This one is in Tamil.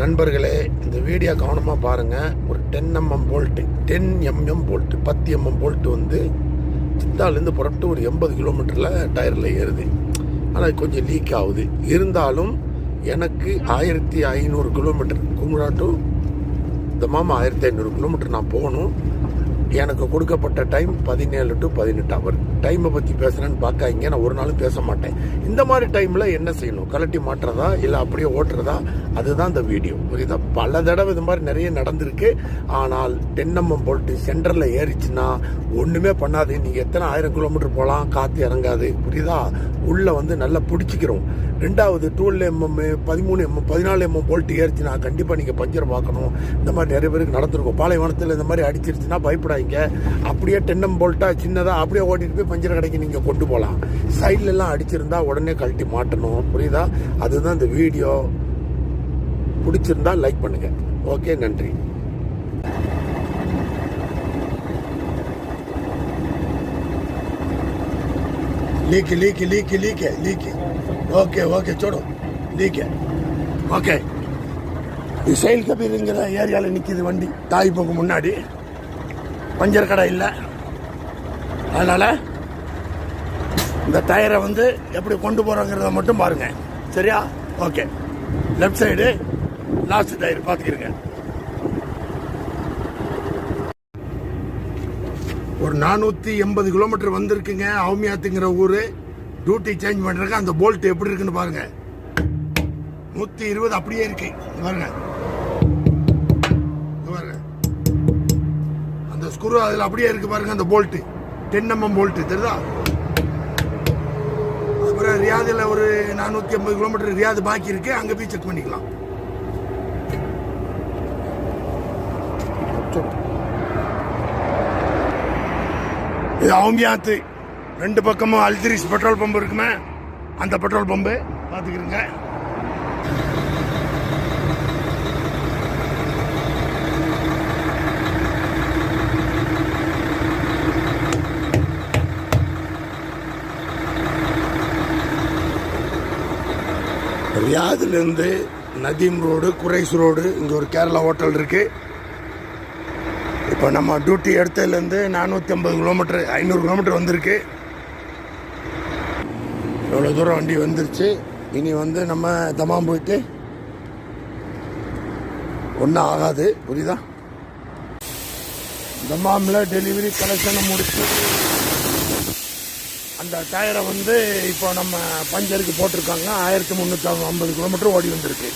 நண்பர்களே இந்த வீடியோ கவனமாக பாருங்கள் ஒரு ten mm bolt ten mm bolt பத்து எம்எம் போல்ட்டு வந்து சித்தாலேருந்து புறப்பட்டு ஒரு எண்பது கிலோமீட்டரில் டயரில் ஏறுது. ஆனால் கொஞ்சம் லீக் ஆகுது. இருந்தாலும் எனக்கு ஆயிரத்தி ஐநூறு கிலோமீட்டர் குமுரா டு இந்த மாமா ஆயிரத்தி ஐநூறு கிலோமீட்டர் நான் போகணும். எனக்கு கொடுக்கப்பட்ட டைம் பதினேழு டு பதினெட்டு அவர் டைமை பற்றி பேசுகிறேன்னு பார்க்காங்க நான் ஒரு நாளும் பேச மாட்டேன். இந்த மாதிரி டைமில் என்ன செய்யணும்? கலட்டி மாட்டுறதா? இல்லை அப்படியே ஓட்டுறதா? அதுதான் இந்த வீடியோ புரியுதா? பல தடவை இது மாதிரி நிறைய நடந்திருக்கு. ஆனால் தென்னம்மம் போல்ட்டு சென்டரில் ஏறிச்சுன்னா ஒன்றுமே பண்ணாது. நீங்கள் எத்தனை ஆயிரம் கிலோமீட்டர் போகலாம் காற்று இறங்காது. புரியுதா? உள்ளே வந்து நல்லா பிடிச்சிக்கிறோம். ரெண்டாவது டூல் எம்எம் பதிமூணு எம்எம் பதினாலு எம்எம் போல்ட்டு ஏறிச்சுன்னா கண்டிப்பாக நீங்கள் பஞ்சர் பார்க்கணும். இந்த மாதிரி நிறைய பேருக்கு நடந்திருக்கும். பாலைவனத்தில் இந்த மாதிரி அடிச்சிருச்சுன்னா வாங்கிக்க அப்படியே டென்னம் போல்ட்டாக சின்னதாக அப்படியே ஓட்டிட்டு போய் பஞ்சர் கடைக்கு நீங்கள் கொண்டு போகலாம் சைட்லலாம் அடிச்சிருந்தா உடனே கழட்டி மாட்டணும். புரியுதா? அதுதான் இந்த வீடியோ. பிடிச்சிருந்தா லைக் பண்ணுங்கள் ஓகே நன்றி. லீக்கு லீக்கு லீக்கு லீக்கு லீக்கு ஓகே ஓகே சோடு. லீக்கு ஓகே இசைல் கபீருங்கிற ஏரியாவில் நிற்கிது வண்டி. தாய் தாய்ப்புக்கு முன்னாடி. பஞ்சர் கடை இல்லை. அதனால் இந்த டயரை வந்து எப்படி கொண்டு போகிறோங்கிறத மட்டும் பாருங்க. சரியா? Okay. Left side last tyre பார்த்துக்கிருங்க. ஒரு நானூற்றி எண்பது கிலோமீட்டர் வந்திருக்குங்க அவுமியாத்துங்கிற ஊர். டியூட்டி சேஞ்ச் பண்ணுறக்கு அந்த போல்ட் எப்படி இருக்குன்னு பாருங்கள் நூற்றி இருபது அப்படியே இருக்கு. பாருங்கள் அந்த அதில் அப்படியே இருக்கு பாருங்க அந்த போல்ட்டு டென் எம்எம் போல்ட்டு தெரியுதா? அப்புறம் ரியாதில் ஒரு நானூற்றி ஐம்பது கிலோமீட்டர் ரியாது பாக்கி இருக்கு அங்கே போய் செக் பண்ணிக்கலாம். இது அவுங்கியாத்து. ரெண்டு பக்கமும் அல்திரிஸ் பெட்ரோல் பம்பு இருக்குமே அந்த பெட்ரோல் பம்பு பார்த்துக்கிறங்க ரியாதுலேருந்து நதீம் ரோடு குறைஸ் ரோடு இங்கே ஒரு கேரளா ஹோட்டல் இருக்குது இப்போ நம்ம டியூட்டி இடத்துலேருந்து நானூற்றி ஐம்பது கிலோமீட்டர் ஐநூறு கிலோமீட்டர் வந்திருக்கு. எவ்வளோ தூரம் வண்டி வந்துருச்சு? இனி வந்து நம்ம தமாம் போயிட்டு ஒன்றும் ஆகாது. புரியுதா? தமாமில் டெலிவரி கலெக்ஷனை முடிச்சு. அந்த டயரை வந்து இப்போ நம்ம பஞ்சருக்கு போட்டிருக்காங்க. ஆயிரத்தி முந்நூற்றி ஐம்பது கிலோமீட்டர் ஓடி வந்திருக்கு.